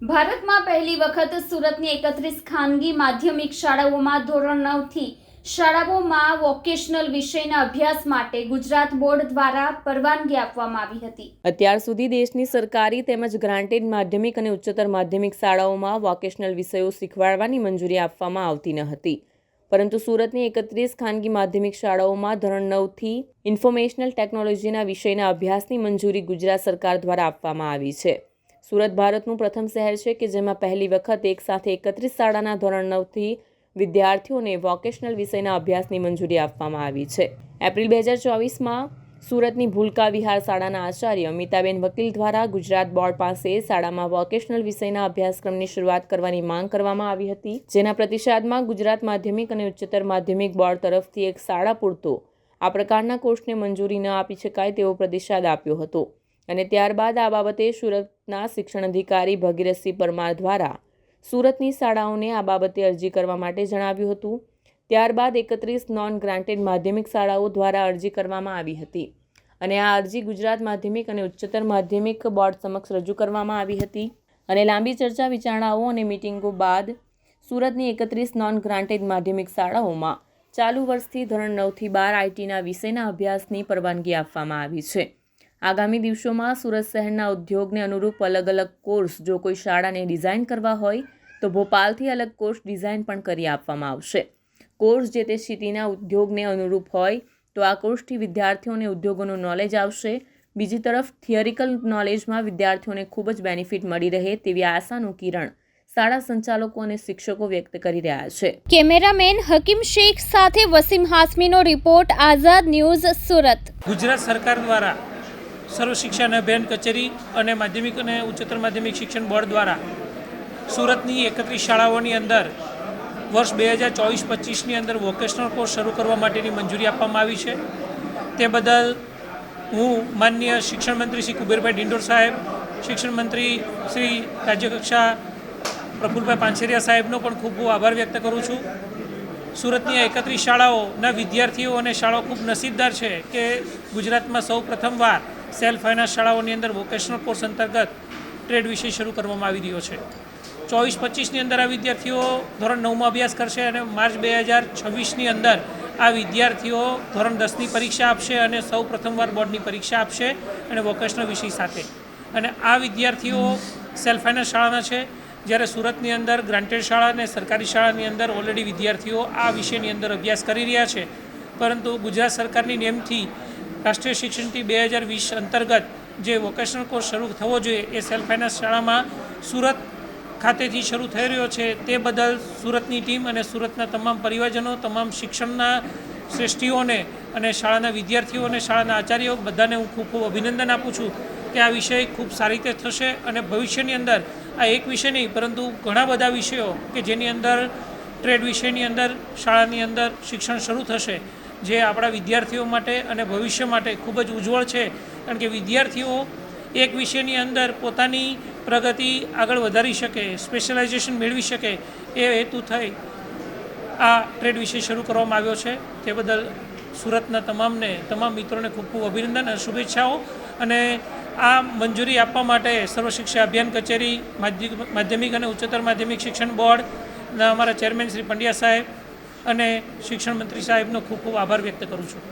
ભારતમાં પહેલી વખત સુરતની એકત્રીસ ખાનગી માધ્યમિક શાળાઓમાં ધોરણ નવથી શાળાઓમાં વોકેશનલ વિષયના અભ્યાસ માટે ગુજરાત બોર્ડ દ્વારા પરવાનગી આપવામાં આવી હતી. અત્યાર સુધી દેશની સરકારી તેમજ ગ્રાન્ટેડ માધ્યમિક અને ઉચ્ચતર માધ્યમિક શાળાઓમાં વોકેશનલ વિષયો શીખવાડવાની મંજૂરી આપવામાં આવતી ન હતી. પરંતુ સુરતની એકત્રીસ ખાનગી માધ્યમિક શાળાઓમાં ધોરણ નવથી ઇન્ફોર્મેશનલ ટેકનોલોજીના વિષયના અભ્યાસની મંજૂરી ગુજરાત સરકાર દ્વારા આપવામાં આવી છે. સુરત ભારતનું પ્રથમ શહેર છે કે જેમાં પહેલી વખત એક સાથે એકત્રીસ શાળાના ધોરણ નવથી વિદ્યાર્થીઓને વોકેશનલ વિષયના અભ્યાસની મંજૂરી આપવામાં આવી છે. એપ્રિલ બે હજાર ચોવીસમાં સુરતની ભૂલકા વિહાર શાળાના આચાર્ય અમિતાબેન વકીલ દ્વારા ગુજરાત બોર્ડ પાસે શાળામાં વોકેશનલ વિષયના અભ્યાસક્રમની શરૂઆત કરવાની માંગ કરવામાં આવી હતી. જેના પ્રતિસાદમાં ગુજરાત માધ્યમિક અને ઉચ્ચતર માધ્યમિક બોર્ડ તરફથી એક શાળા પૂરતો આ પ્રકારના કોર્સને મંજૂરી ન આપી શકાય તેવો પ્રતિસાદ આપ્યો હતો. અને ત્યારબાદ આ બાબતે સુરતના શિક્ષણ અધિકારી ભગીરથસિંહ પરમાર દ્વારા સુરતની શાળાઓને આ બાબતે અરજી કરવા માટે જણાવ્યું હતું. ત્યારબાદ એકત્રીસ નોન ગ્રાન્ટેડ માધ્યમિક શાળાઓ દ્વારા અરજી કરવામાં આવી હતી અને આ અરજી ગુજરાત માધ્યમિક અને ઉચ્ચતર માધ્યમિક બોર્ડ સમક્ષ રજૂ કરવામાં આવી હતી. અને લાંબી ચર્ચા, વિચારણાઓ અને મિટિંગો બાદ સુરતની એકત્રીસ નોન ગ્રાન્ટેડ માધ્યમિક શાળાઓમાં ચાલુ વર્ષથી ધોરણ નવથી બાર આઈટીના વિષયના અભ્યાસની પરવાનગી આપવામાં આવી છે. આગામી દિવસોમાં સુરત શહેરના ઉદ્યોગને અનુરૂપ અલગ અલગ કોર્સ જો કોઈ શાળાને ડિઝાઇન કરવા હોય તો ભોપાલથી અલગ કોર્સ ડિઝાઇન પણ કરી આપવામાં આવશે. કોર્સ જે તે સિટીના ઉદ્યોગને અનુરૂપ હોય તો આ કોર્સથી વિદ્યાર્થીઓને ઉદ્યોગોનું નોલેજ આવશે. બીજી તરફ થિયરિકલ નોલેજમાં વિદ્યાર્થીઓને ખૂબ જ બેનિફિટ મળી રહે તેવી આશાનું કિરણ શાળા સંચાલકો અને શિક્ષકો વ્યક્ત કરી રહ્યા છે. કેમેરામેન હકીમ શેખ સાથે વસીમ હાસમીનો રિપોર્ટ આઝાદ ન્યૂઝ સુરત. ગુજરાત સરકાર દ્વારા સર્વ શિક્ષણ અભિયાન કચેરી અને માધ્યમિક અને ઉચ્ચતર માધ્યમિક શિક્ષણ બોર્ડ દ્વારા સુરતની એકત્રીસ શાળાઓની અંદર વર્ષ બે હજાર ચોવીસ પચીસની અંદર વોકેશનલ કોર્સ શરૂ કરવા માટેની મંજૂરી આપવામાં આવી છે. તે બદલ હું માનનીય શિક્ષણ મંત્રી શ્રી કુબેરભાઈ ડિંડોર સાહેબ, શિક્ષણ મંત્રી શ્રી રાજ્યકક્ષા પ્રફુલભાઈ પાનસેરિયા સાહેબનો પણ ખૂબ ખૂબ આભાર વ્યક્ત કરું છું. સુરતની એકત્રીસ શાળાઓના વિદ્યાર્થીઓ અને શાળાઓ ખૂબ નસીબદાર છે કે ગુજરાતમાં સૌ પ્રથમવાર સેલ્ફ ફાઇનાન્સ શાળાઓની અંદર વોકેશનલ કોર્સ અંતર્ગત ટ્રેડ વિષય શરૂ કરવામાં આવી રહ્યો છે. ચોવીસ પચીસની અંદર આ વિદ્યાર્થીઓ ધોરણ નવમાં અભ્યાસ કરશે અને માર્ચ બે હજાર છવ્વીસની અંદર આ વિદ્યાર્થીઓ ધોરણ દસની પરીક્ષા આપશે અને સૌ પ્રથમવાર બોર્ડની પરીક્ષા આપશે અને વોકેશનલ વિષય સાથે. અને આ વિદ્યાર્થીઓ સેલ્ફ ફાઇનાન્સ શાળાના છે. જ્યારે સુરતની અંદર ગ્રાન્ટેડ શાળા અને સરકારી શાળાની અંદર ઓલરેડી વિદ્યાર્થીઓ આ વિષયની અંદર અભ્યાસ કરી રહ્યા છે. પરંતુ ગુજરાત સરકારની નિયમથી રાષ્ટ્રીય શિક્ષણ નીતિ બે હજાર વીસ અંતર્ગત જે વોકેશનલ કોર્સ શરૂ થવો જોઈએ એ સેલ્ફ ફાઇનાન્સ શાળામાં સુરત ખાતેથી શરૂ થઈ રહ્યો છે. તે બદલ સુરતની ટીમ અને સુરતના તમામ પરિવારજનો, તમામ શિક્ષણના શ્રેષ્ઠીઓને અને શાળાના વિદ્યાર્થીઓ અને શાળાના આચાર્યો બધાને હું ખૂબ ખૂબ અભિનંદન આપું છું કે આ વિષય ખૂબ સારી રીતે થશે અને ભવિષ્યની અંદર આ એક વિષય નહીં, પરંતુ ઘણા બધા વિષયો કે જેની અંદર ટ્રેડ વિષયની અંદર, શાળાની અંદર શિક્ષણ શરૂ થશે. જે આપણા વિદ્યાર્થીઓ માટે અને ભવિષ્ય માટે ખૂબ જ ઉજ્જવળ છે. કારણ કે વિદ્યાર્થીઓ એક વિષયની અંદર પોતાની પ્રગતિ આગળ વધારી શકે સ્પેશિયલાઇઝેશન મેળવી શકે એ હેતુ થઈ આ ટ્રેડ વિષય શરૂ કરવામાં આવ્યો છે. તે બદલ સુરતના તમામને, તમામ મિત્રોને ખૂબ ખૂબ અભિનંદન અને શુભેચ્છાઓ. અને આ મંજૂરી આપવા માટે સર્વ શિક્ષા અભિયાન કચેરી માધ્યમિક અને ઉચ્ચતર માધ્યમિક શિક્ષણ બોર્ડના અમારા ચેરમેન શ્રી પંડ્યા સાહેબ અને શિક્ષણ મંત્રી સાહેબનો ખૂબ ખૂબ આભાર વ્યક્ત કરું છું.